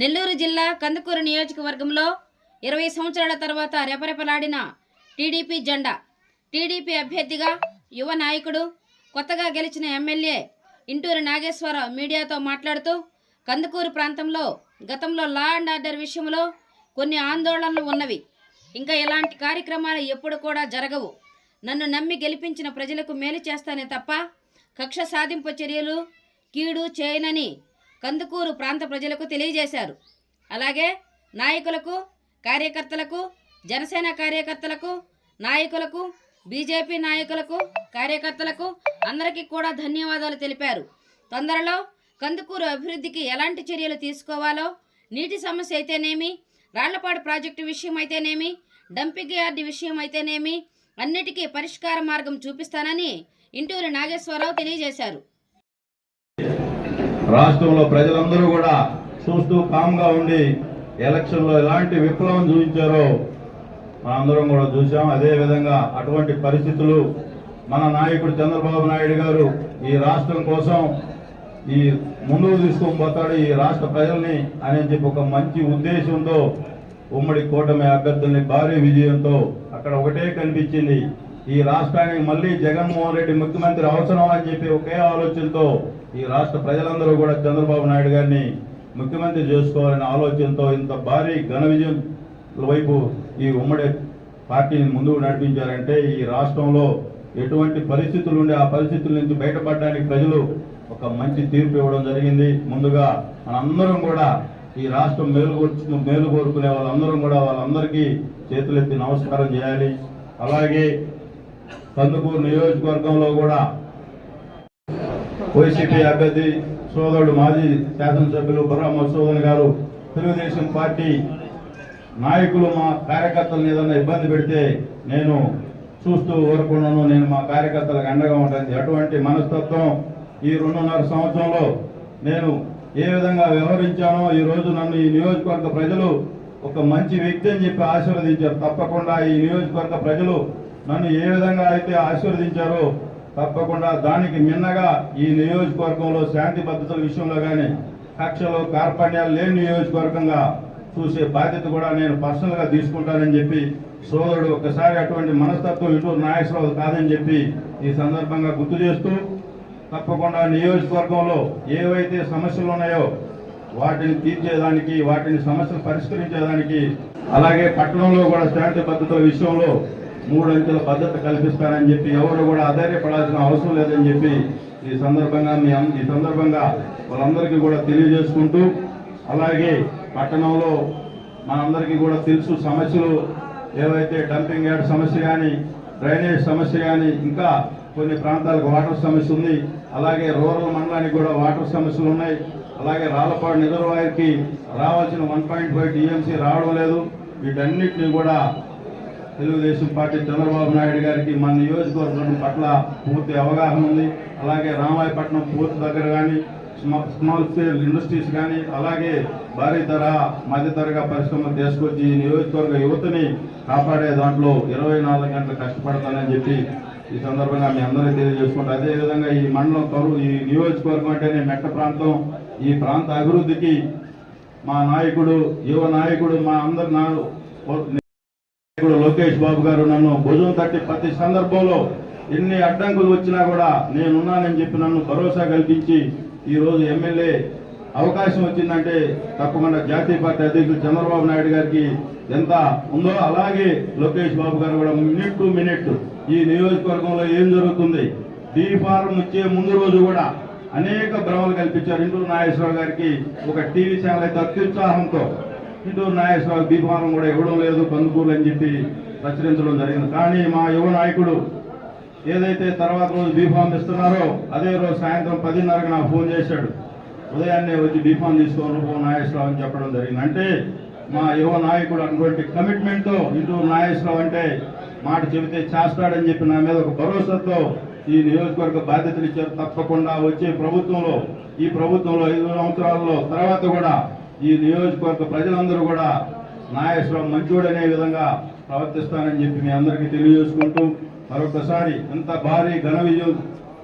నెల్లూరు జిల్లా కందుకూరు నియోజకవర్గంలో ఇరవై సంవత్సరాల తర్వాత రెపరెపలాడిన టీడీపీ జెండా. టీడీపీ అభ్యర్థిగా యువ నాయకుడు కొత్తగా గెలిచిన ఎమ్మెల్యే ఇంటూరి నాగేశ్వరరావు మీడియాతో మాట్లాడుతూ కందుకూరు ప్రాంతంలో గతంలో లా అండ్ ఆర్డర్ విషయంలో కొన్ని ఆందోళనలు ఉన్నవి. ఇంకా ఇలాంటి కార్యక్రమాలు ఎప్పుడు కూడా జరగవు. నన్ను నమ్మి గెలిపించిన ప్రజలకు మేలు చేస్తానే తప్ప కక్ష సాధింపు చర్యలు కీడు చేయనని కందుకూరు ప్రాంత ప్రజలకు తెలియజేశారు. అలాగే నాయకులకు కార్యకర్తలకు జనసేన కార్యకర్తలకు నాయకులకు బీజేపీ నాయకులకు కార్యకర్తలకు అందరికీ కూడా ధన్యవాదాలు తెలిపారు. తొందరలో కందుకూరు అభివృద్ధికి ఎలాంటి చర్యలు తీసుకోవాలో నీటి సమస్య అయితేనేమి రాళ్ళపాడు ప్రాజెక్టు విషయం అయితేనేమి డంపింగ్ యార్డు విషయం అయితేనేమి అన్నిటికీ పరిష్కార మార్గం చూపిస్తానని ఇంటూరి నాగేశ్వరరావు తెలియజేశారు. రాష్ట్రంలో ప్రజలందరూ కూడా చూస్తూ కామ్గా ఉండి ఎలక్షన్లో ఎలాంటి విప్లవం చూపించారో మనందరం కూడా చూసాం అదే విధంగా అటువంటి పరిస్థితులు మన నాయకుడు చంద్రబాబు నాయుడు గారు ఈ రాష్ట్రం కోసం ఈ ముందుకు తీసుకొని పోతాడు ఈ రాష్ట్ర ప్రజల్ని అని చెప్పి ఒక మంచి ఉద్దేశంతో ఉమ్మడి కూటమి అభ్యర్థుల్ని భారీ విజయంతో అక్కడ ఒకటే కనిపించింది. ఈ రాష్ట్రానికి మళ్ళీ జగన్మోహన్ రెడ్డి ముఖ్యమంత్రి అవసరం అని చెప్పి ఒకే ఆలోచనతో ఈ రాష్ట్ర ప్రజలందరూ కూడా చంద్రబాబు నాయుడు గారిని ముఖ్యమంత్రి చేసుకోవాలనే ఆలోచనతో ఇంత భారీ ఘన విజయం వైపు ఈ ఉమ్మడి పార్టీని ముందుకు నడిపించారంటే ఈ రాష్ట్రంలో ఎటువంటి పరిస్థితులు ఉండే ఆ పరిస్థితుల నుంచి బయటపడడానికి ప్రజలు ఒక మంచి తీర్పు ఇవ్వడం జరిగింది. ముందుగా మనందరం కూడా ఈ రాష్ట్రం మేలుకూర్చు మేలు కోరుకునే వాళ్ళందరం కూడా వాళ్ళందరికీ చేతులెత్తి నమస్కారం చేయాలి. అలాగే కందుకూరు నియోజకవర్గంలో కూడా వైసీపీ అభ్యర్థి సోదరుడు మాజీ శాసనసభ్యులు బుర్రా మధుసూదన్ గారు తెలుగుదేశం పార్టీ నాయకులు మా కార్యకర్తలను ఏదైనా ఇబ్బంది పెడితే నేను చూస్తూ ఊరుకున్నాను. నేను మా కార్యకర్తలకు అండగా ఉంటుంది అటువంటి మనస్తత్వం ఈ రెండున్నర సంవత్సరంలో నేను ఏ విధంగా వ్యవహరించానో ఈ రోజు నన్ను ఈ నియోజకవర్గ ప్రజలు ఒక మంచి వ్యక్తి అని చెప్పి ఆశీర్వదించారు. తప్పకుండా ఈ నియోజకవర్గ ప్రజలు నన్ను ఏ విధంగా అయితే ఆశీర్వదించారో తప్పకుండా దానికి మిన్నగా ఈ నియోజకవర్గంలో శాంతి భద్రతల విషయంలో కానీ కక్షలు కార్పణ్యాలు లేని నియోజకవర్గంగా చూసే బాధ్యత కూడా నేను పర్సనల్గా తీసుకుంటానని చెప్పి సోదరుడు ఒకసారి అటువంటి మనస్తత్వం ఇటు నాగేశ్వరరావు కాదని చెప్పి ఈ సందర్భంగా గుర్తు చేస్తూ తప్పకుండా నియోజకవర్గంలో ఏవైతే సమస్యలు ఉన్నాయో వాటిని తీర్చేదానికి వాటిని సమస్యలు పరిష్కరించేదానికి అలాగే పట్టణంలో కూడా శాంతి భద్రతల విషయంలో మూడు అంచెల భద్రత కల్పిస్తానని చెప్పి ఎవరు కూడా ఆధార్యపడాల్సిన అవసరం లేదని చెప్పి ఈ సందర్భంగా మీ ఈ సందర్భంగా వాళ్ళందరికీ కూడా తెలియజేసుకుంటూ అలాగే పట్టణంలో మనందరికీ కూడా తెలుసు సమస్యలు ఏవైతే డంపింగ్ యార్డ్ సమస్య కానీ డ్రైనేజ్ సమస్య కానీ ఇంకా కొన్ని ప్రాంతాలకు వాటర్ సమస్య ఉంది. అలాగే రూరల్ మండలానికి కూడా వాటర్ సమస్యలు ఉన్నాయి. అలాగే రాళ్ళపాడు నిజర్వాయర్కి రావాల్సిన వన్ పాయింట్ ఫైవ్ టీఎంసీ రావడం లేదు. వీటన్నిటిని కూడా తెలుగుదేశం పార్టీ చంద్రబాబు నాయుడు గారికి మన నియోజకవర్గం పట్ల పూర్తి అవగాహన ఉంది. అలాగే రామాయపట్నం పూర్తి దగ్గర కానీ స్మాల్ స్కేల్ ఇండస్ట్రీస్ కానీ అలాగే భారీ ధర మధ్య తరగా పరిశ్రమలు తీసుకొచ్చి ఈ నియోజకవర్గ యువతని కాపాడే దాంట్లో ఇరవై నాలుగు గంటలు కష్టపడతానని చెప్పి ఈ సందర్భంగా మీ అందరికీ తెలియజేసుకుంటారు అదేవిధంగా ఈ మండలం కరువు ఈ నియోజకవర్గం అంటేనే మెట్ట ప్రాంతం. ఈ ప్రాంత అభివృద్ధికి మా నాయకుడు యువ నాయకుడు మా అందరి నా ఇప్పుడు లోకేష్ బాబు గారు నన్ను భుజం తట్టి ప్రతి సందర్భంలో ఎన్ని అడ్డంకులు వచ్చినా కూడా నేనున్నానని చెప్పి నన్ను భరోసా కల్పించి ఈ రోజు ఎమ్మెల్యే అవకాశం వచ్చిందంటే తప్పకుండా జాతీయ పార్టీ అధ్యక్షుడు చంద్రబాబు నాయుడు గారికి ఎంత ఉందో అలాగే లోకేష్ బాబు గారు కూడా మినిట్ టు మినిట్ ఈ నియోజకవర్గంలో ఏం జరుగుతుంది? డీ ఫారం వచ్చే ముందు రోజు కూడా అనేక భ్రమలు కల్పించారు. ఇంటూరు నాగేశ్వరరావు గారికి ఒక టీవీ ఛానల్ అయితే అత్యుత్సాహంతో. చిత్తూరు నాగేశ్వరరావు దీపాలను కూడా ఇవ్వడం లేదు కందుకూరు అని చెప్పి ప్రచురించడం జరిగింది. కానీ మా యువ నాయకుడు ఏదైతే తర్వాత రోజు బీఫామ్ ఇస్తున్నారో అదే రోజు సాయంత్రం పదిన్నరకు నాకు ఫోన్ చేశాడు. ఉదయాన్నే వచ్చి బీఫామ్ తీసుకోవాలి పో నాగేశ్వరరావు అని చెప్పడం జరిగింది. అంటే మా యువ నాయకుడు అటువంటి కమిట్మెంట్తో ఇటు నాగేశ్వరరావు అంటే మాట చెబితే చేస్తాడని చెప్పి నా మీద ఒక భరోసాతో ఈ నియోజకవర్గ బాధ్యతలు ఇచ్చారు. తప్పకుండా వచ్చే ప్రభుత్వంలో ఈ ప్రభుత్వంలో ఐదు సంవత్సరాల్లో తర్వాత కూడా ఈ నియోజకవర్గ ప్రజలందరూ కూడా నాగేశ్వరం మంచోడనే విధంగా ప్రవర్తిస్తానని చెప్పి మీ అందరికీ తెలియజేసుకుంటూ మరొకసారి ఇంత భారీ ఘన విజయం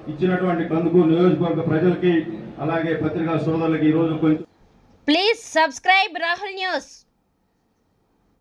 ఇచ్చినటువంటి కందుకూరు నియోజకవర్గ ప్రజలకి అలాగే పత్రికా సోదరులకి ఈరోజు కొంచెం ప్లీజ్ సబ్స్క్రైబ్ రాహుల్ న్యూస్